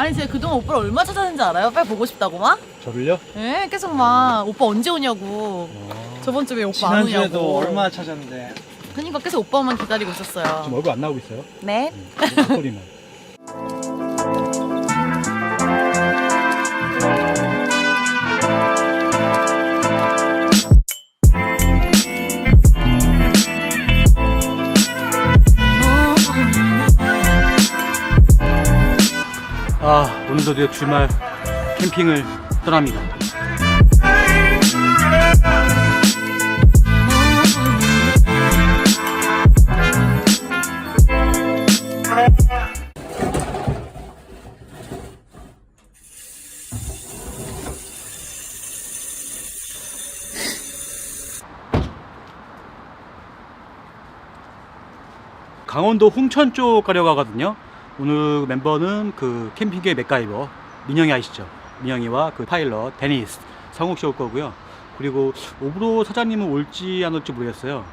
아니 제가 그동안 오빠를 얼마 찾았는지 알아요? 빨리 보고 싶다고 막? 저를요? 예 계속 막 오빠 언제 오냐고 저번 주에 오빠 안 오냐고 지난주에도 얼마나 찾았는데 그러니까 계속 오빠만 기다리고 지금 있었어요 얼굴 안 나오고 있어요? 네? 소리만 드디어 주말 캠핑을 떠납니다 강원도 홍천 쪽 가려고 하거든요. 오늘 멤버는 그 캠핑계 맥가이버 민영이 아시죠? 민영이와 그 파일럿 데니스 성욱 씨 올 거고요. 그리고 오브로 사장님은 올지 안 올지 모르겠어요.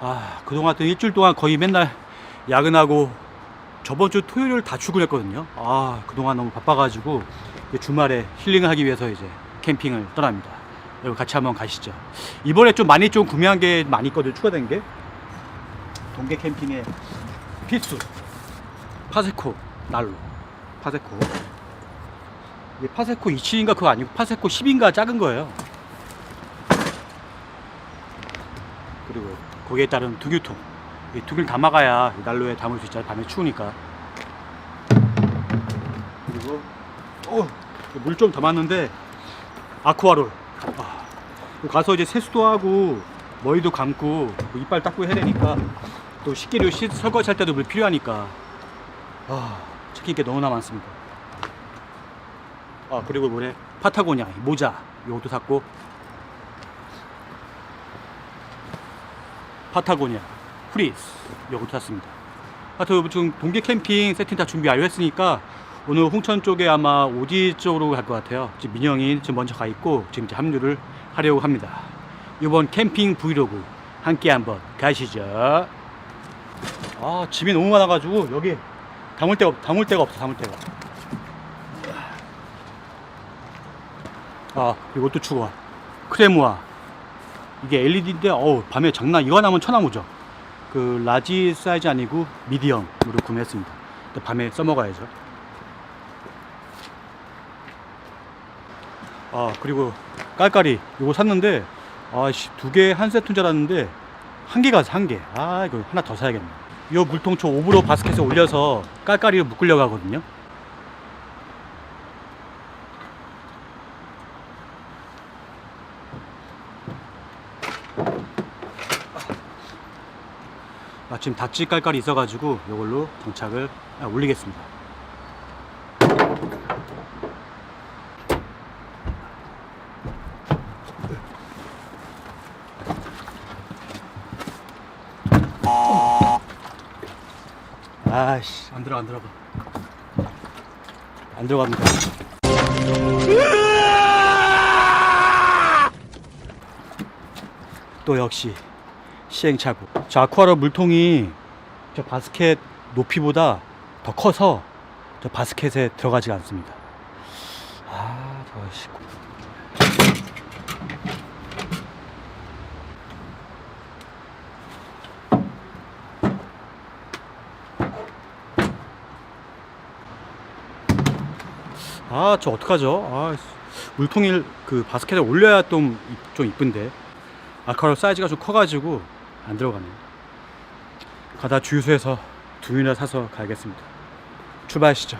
아 그동안 또 일주일 동안 거의 맨날 야근하고 저번 주 토요일 다 출근했거든요. 아 그동안 너무 바빠가지고 주말에 힐링을 하기 위해서 이제 캠핑을 떠납니다. 여러분 같이 한번 가시죠. 이번에 좀 많이 좀 구매한 게 많이 있거든요. 추가된 게 동계 캠핑의 필수 파세코 난로. 파세코. 이게 파세코 27인가 그거 아니고 파세코 10인가 작은 거예요. 그리고 거기에 따른 두유통. 이 두개를 담아가야 이 난로에 담을 수 있잖아요. 밤에 추우니까. 그리고 어, 물 좀 담았는데 아쿠아롤. 아, 가서 이제 세수도 하고 머리도 감고 뭐 이빨 닦고 해야 되니까 또 식기류 시, 설거지 할 때도 물 필요하니까 아 챙길 게 너무나 많습니다. 아 그리고 뭐래 파타고니아 이 모자 요것도 샀고. 파타고니아 프리스 요것도 샀습니다. 하여튼 지금 동계 캠핑 세팅 다 준비 완료했으니까 오늘 홍천 쪽에 아마 오지 쪽으로 갈 것 같아요. 지금 민영이 지금 먼저 가 있고 지금 이제 합류를 하려고 합니다. 이번 캠핑 브이로그 함께 한번 가시죠. 아 짐이 너무 많아가지고 여기 담을 데가 없- 담을 데가 없어 담을 데가. 아 이것도 추가. 크레모아. 이게 LED인데 어우 밤에 장난 이거 하나면 천하무죠. 그 라지 사이즈 아니고 미디엄으로 구매했습니다. 밤에 써먹어야죠. 아 그리고 깔깔이. 이거 샀는데 아씨 두 개 한 세트인 줄 알았는데 한 개가 한 개 아 이거 하나 더 사야겠네 이 물통초 오브로 바스켓에 올려서 깔깔이로 묶으려고 하거든요. 아, 지금 닥지 깔깔이 있어가지고 이걸로 장착을 아, 올리겠습니다 아씨. 안 들어가 안 들어가. 안 들어갑니다. 또 역시 시행착오. 저 아쿠아로 물통이 저 바스켓 높이보다 더 커서 저 바스켓에 들어가지가 않습니다. 아저 씨. 아, 저 어떡하죠? 아, 물통을 그 바스켓에 올려야 좀, 이- 좀 이쁜데. 아쿠아로 사이즈가 좀 커가지고 안 들어가네요. 가다 주유소에서 두유나 사서 가야겠습니다. 출발하시죠.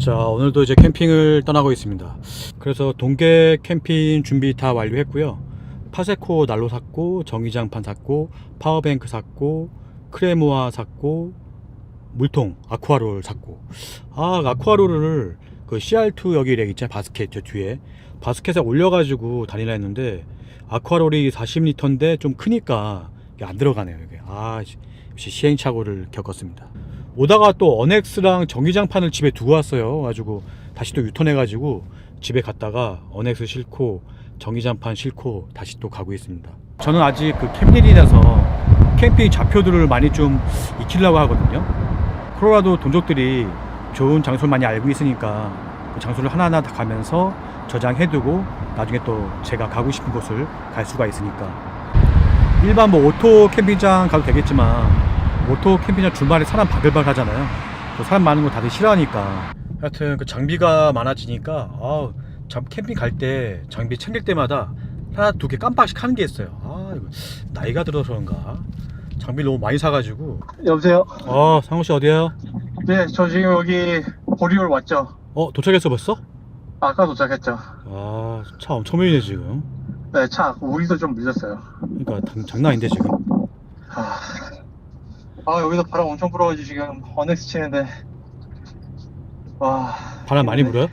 자 오늘도 이제 캠핑을 떠나고 있습니다. 그래서 동계 캠핑 준비 다 완료했고요. 파세코 난로 샀고 전기장판 샀고 파워뱅크 샀고 크레모아 샀고 물통 아쿠아롤 샀고. 아 아쿠아롤을 그 CR2 여기 렉 있잖아요 바스켓 저 뒤에. 바스켓에 올려가지고 다니라 했는데 아쿠아롤이 40리터인데 좀 크니까 이게 안 들어가네요 이게. 아 씨, 없이 시행착오를 겪었습니다. 오다가 또 어넥스랑 전기장판을 집에 두고 왔어요. 가지고 다시 또 유턴해가지고 집에 갔다가 어넥스 싣고 전기장판 싣고 다시 또 가고 있습니다. 저는 아직 그 캠핑이라서 캠핑 좌표들을 많이 좀 익히려고 하거든요. 콜로라도 동족들이 좋은 장소를 많이 알고 있으니까 그 장소를 하나하나 다 가면서 저장해두고 나중에 또 제가 가고 싶은 곳을 갈 수가 있으니까 일반 뭐 오토 캠핑장 가도 되겠지만 오토 캠핑장 주말에 사람 바글바글 하잖아요 또 사람 많은 거 다들 싫어하니까 하여튼 그 장비가 많아지니까 아우 참 캠핑 갈 때 장비 챙길 때마다 하나 두 개 깜빡씩 하는 게 있어요 아 이거 나이가 들어서 그런가 장비 너무 많이 사가지고 여보세요? 어 상호 씨 어디에요? 네, 저 지금 여기 보리올 왔죠? 어 도착했어 벌써? 아까 도착했죠? 아차 엄청 밀리네 지금 네, 차, 우리도 좀 밀렸어요. 그러니까 장- 장난 아닌데 지금 아, 아 여기서 바람 엄청 불어가지고 지금 어넥스 치는데. 와. 바람 많이 불어요?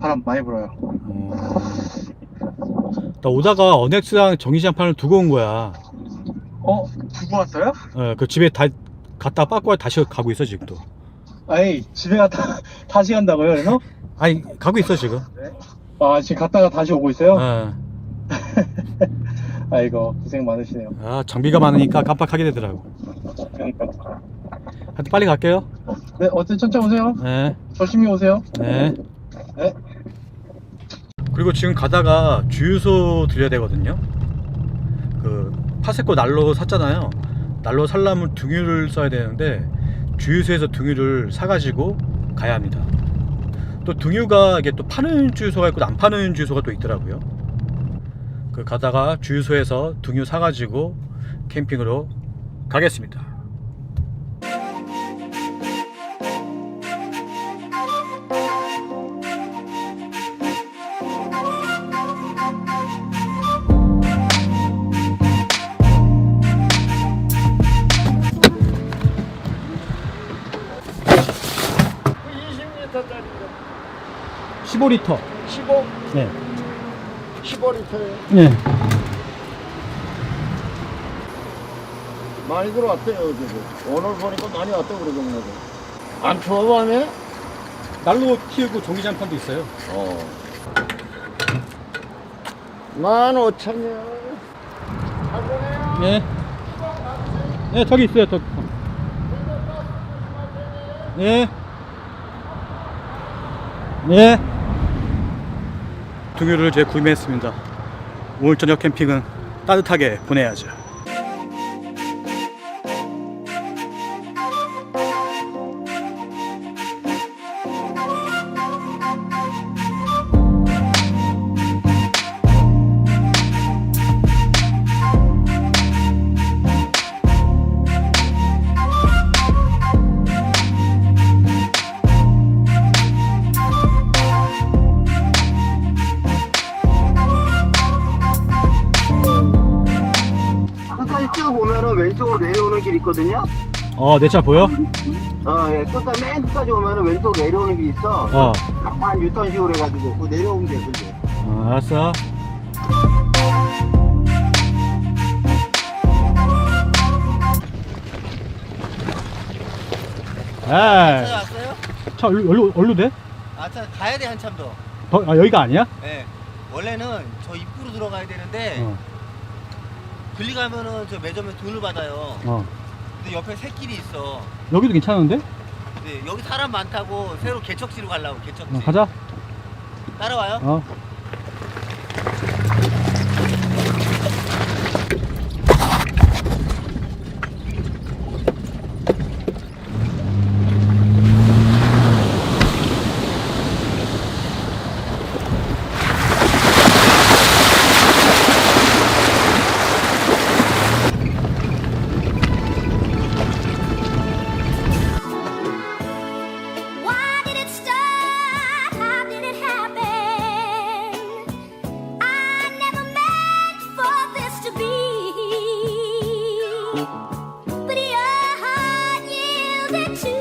바람 많이 불어요. 어... 나 오다가 어넥스랑 전기장판을 두고 온 거야. 어? 두고 왔어요? 어, 그 집에 다 갔다 빠꾸 다시 가고 있어 지금도. 아이, 집에 갔다 다시 간다고요, 그래서? 아니 가고 있어 지금. 아, 지금 갔다가 다시 오고 있어요? 어. 아이고, 고생 많으시네요. 아 장비가 많으니까 깜빡하게 되더라고. 그러니까. 하여튼 빨리 갈게요. 네, 어쨌든 천천히 오세요. 네. 조심히 오세요. 네. 네. 그리고 지금 가다가 주유소 들려야 되거든요. 그 파세코 난로 샀잖아요. 난로 살려면 등유를 써야 되는데 주유소에서 등유를 사가지고 가야 합니다. 또 등유가 이게 또 파는 주유소가 있고 안 파는 주유소가 또 있더라고요. 그 가다가 주유소에서 등유 사가지고 캠핑으로 가겠습니다. 그 20리터짜리 15리터. 15, 네. 15리터에 네. 많이 들어왔대요 어제도 오늘 보니까 많이 왔다고 그러던데 안 추워 밤에? 난로 튀우고 전기장판도 있어요. 어. 만 오천이야 네. 네, 저기 있어요, 저기. 네. 네. 등유를 제 구매했습니다. 오늘 저녁 캠핑은 따뜻하게 보내야죠. 끝까지 쭉 오면은 왼쪽으로 내려오는 길 있거든요. 어, 내 차 보여? 어, 예, 끝까지 맨 끝까지 오면은 왼쪽 내려오는 길 있어. 어. 한 유턴식으로 해가지고 그 내려오면 돼, 그게. 어 알았어. 아, 왔어요? 차 얼루, 얼루, 얼루 돼? 아, 참 가야 돼 한참 더. 더, 아, 여기가 아니야? 네. 원래는 저 입구로 들어가야 되는데 어, 들리 가면은 저 매점에 돈을 받아요. 어. 근데 옆에 새길이 있어. 여기도 괜찮은데? 근데 여기 사람 많다고 새로 개척지로 가려고 개척지. 어, 가자. 따라와요? 어. direction.